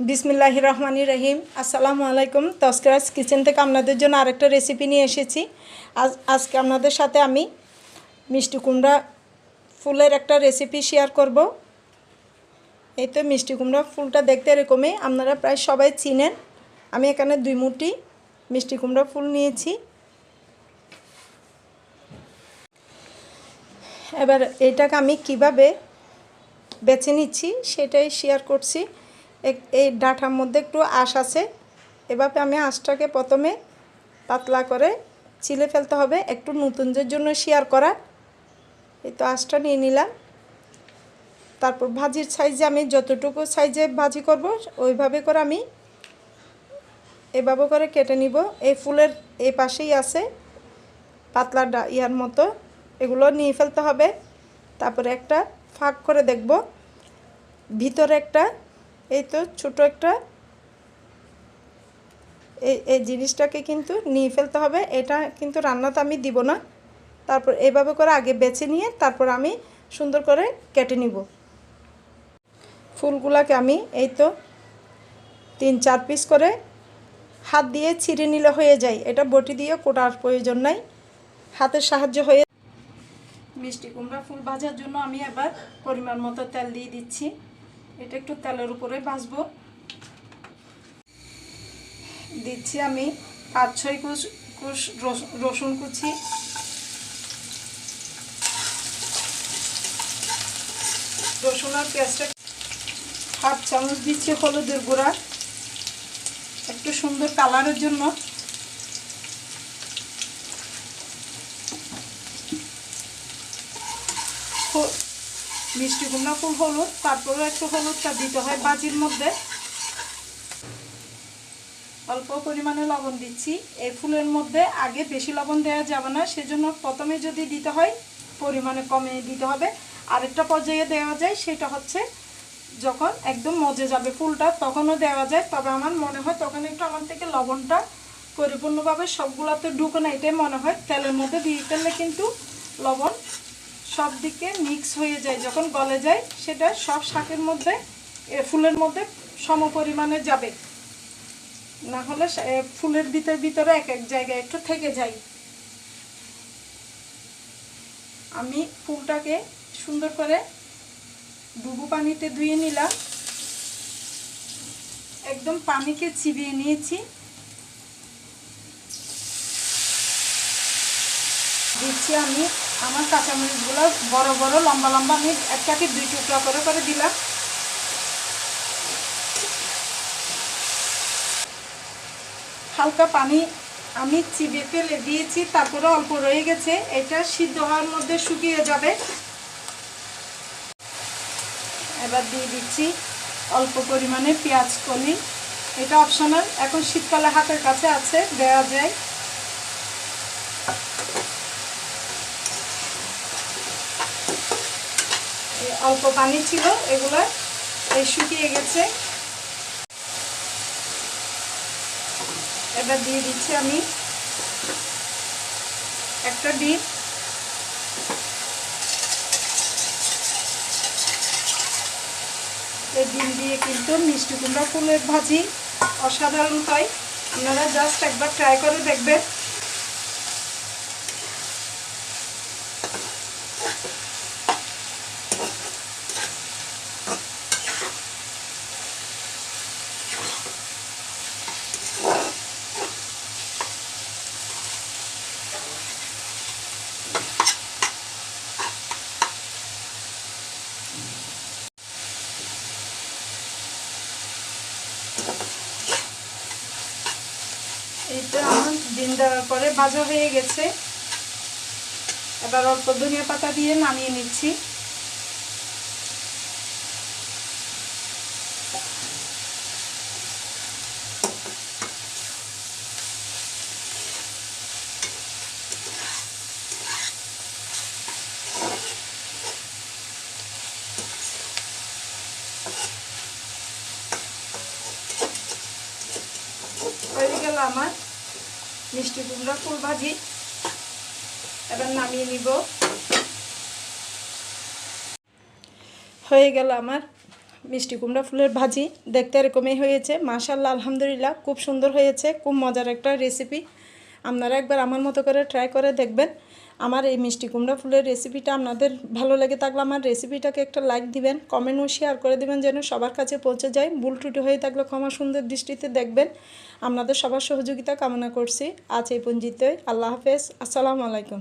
বিসমিল্লাহ রহমানি রহিম আসসালামু আলাইকুম তস্করাজ কিচেন থেকে আপনাদের জন্য আরেকটা রেসিপি নিয়ে এসেছি। আজ, আজকে আপনাদের সাথে আমি মিষ্টি কুমড়া ফুলের একটা রেসিপি শেয়ার করব। এই তো মিষ্টি কুমড়া ফুলটা দেখতে এরকমই, আপনারা প্রায় সবাই চিনেন। আমি এখানে দুই মুঠি মিষ্টি কুমড়া ফুল নিয়েছি। এবার এটাকে আমি কীভাবে বেছে নিচ্ছি সেটাই শেয়ার করছি। এই ডাঁটার মধ্যে একটু আঁশ আছে। এভাবে আমি আঁশটাকে প্রথমে পাতলা করে চিলে ফেলতে হবে, একটু নতুনদের জন্য শেয়ার করা। এই তো আঁশটা নিয়ে নিলাম। তারপর ভাজির সাইজে আমি যতটুকু সাইজে ভাজি করব, ওইভাবে করে আমি এভাবে করে কেটে নিব। এই ফুলের এই পাশেই আছে পাতলা ইয়ার মতো। এগুলো নিয়ে ফেলতে হবে। তারপরে একটা ফাঁক করে দেখব। ভিতরে একটা এই তো ছোট একটা এই এই জিনিসটাকে কিন্তু নিয়ে ফেলতে হবে। এটা কিন্তু রান্নাতে আমি দিব না। তারপর এইভাবে করে আগে বেছে নিয়ে তারপর আমি সুন্দর করে কেটে নিব। ফুলগুলাকে আমি এই তো তিন চার পিস করে হাত দিয়ে ছিঁড়ে নিলে হয়ে যায়। এটা বটি দিয়ে কোটার প্রয়োজন নাই। হাতের সাহায্য হয়ে মিষ্টি কুমড়া ফুল ভাজার জন্য আমি এবার পরিমাণ মতো তেল দিয়ে দিচ্ছি। এটা একটু তেলের উপরে ভাজবো। দিচ্ছি আমি পাঁচ, ছয় কুচ কুচ রসুন কুচি। রসুন আর পেঁয়াজটা হাফ চামচ দিচ্ছি হলুদের গুঁড়া। একটু সুন্দর কালারের জন্য। হো- মিষ্টি কুমড়া, ফুল হলুদ, তারপরে একটু হলুদটা দিতে হয় বাজির মধ্যে। অল্প পরিমাণে লবণ দিচ্ছি। এই ফুলের মধ্যে আগে বেশি লবণ দেওয়া যাবে না, সেজন্য প্রথমে যদি দিতে হয়, পরিমাণে কমে দিতে হবে। আরেকটা পর্যায়ে দেওয়া যায়, সেটা হচ্ছে যখন একদম মজে যাবে ফুলটা, তখনও দেওয়া যায়। তবে আমার মনে হয় তখন একটু আমার থেকে লবণটা পরিপূর্ণভাবে সবগুলোতে ঢুকে না, এটাই মনে হয়। তেলের মধ্যে দিয়ে ফেললে কিন্তু লবণ সব দিকে মিক্স হয়ে যায়। যখন গলে যায়, সেটা সব শাকের মধ্যে ফুলের মধ্যে সম পরিমাণে যাবে। না হলে ফুলের ভিতর ভিতরে এক এক জায়গায় একটু থেকে যায়। আমি ফুলটাকে সুন্দর করে ডুবু পানিতে ধুয়ে নিলাম। একদম পানিকে চিবিয়ে নিয়েছি। দিচ্ছি আমি আমার কাঁচামরিচগুলো বড় বড়, লম্বা লম্বা, আমি একটাকে দুই টুকরা করে করে দিলাম। হালকা পানি আমি চিবিয়ে ফেলে দিয়েছি, তারপরে অল্প রয়ে গেছে। এটা সিদ্ধ হওয়ার মধ্যে শুকিয়ে যাবে। এবার দিয়ে দিচ্ছি অল্প পরিমাণে পেঁয়াজ কলি। এটা অপশনাল এখন শীতকালে হাতের কাছে আছে দেওয়া যায়। অল্প পানি ছিল, এগুলো এই শুকিয়ে গেছে। এবার দিয়ে দিচ্ছি আমি একটা ডিম। এই ডিম দিয়ে কিন্তু মিষ্টি কুমড়া ফুলের ভাজি অসাধারণ হয়। আপনারা জাস্ট একবার ট্রাই করে দেখবেন এইটা আমার ডিম দেওয়ার পরে ভাজা হয়ে গেছে। এবার অল্প ধনিয়া পাতা দিয়ে নামিয়ে নিচ্ছি। আমার মিষ্টি কুমড়া ফুল ভাজি। এবার নামিয়ে নিব। হয়ে গেল আমার মিষ্টি কুমড়া ফুলের ভাজি। দেখতে এরকমই হয়েছে। মাশাল্লাহ আলহামদুলিল্লাহ, খুব সুন্দর হয়েছে। খুব মজার একটা রেসিপি আপনারা একবার আমার মতো করে ট্রাই করে দেখবেন। আমার এই মিষ্টি কুমড়া ফুলের রেসিপিটা আপনাদের ভালো লেগে থাকলে আমার রেসিপিটাকে একটা লাইক দিবেন কমেন্টও শেয়ার করে দিবেন যেন সবার কাছে পৌঁছে যায়। ভুল টুটি হয়ে থাকলে ক্ষমা সুন্দর দৃষ্টিতে দেখবেন। আপনাদের সবার সহযোগিতা কামনা করছি। আজ এই পঞ্জিতে আল্লাহ হাফেজ। আসসালামু আলাইকুম।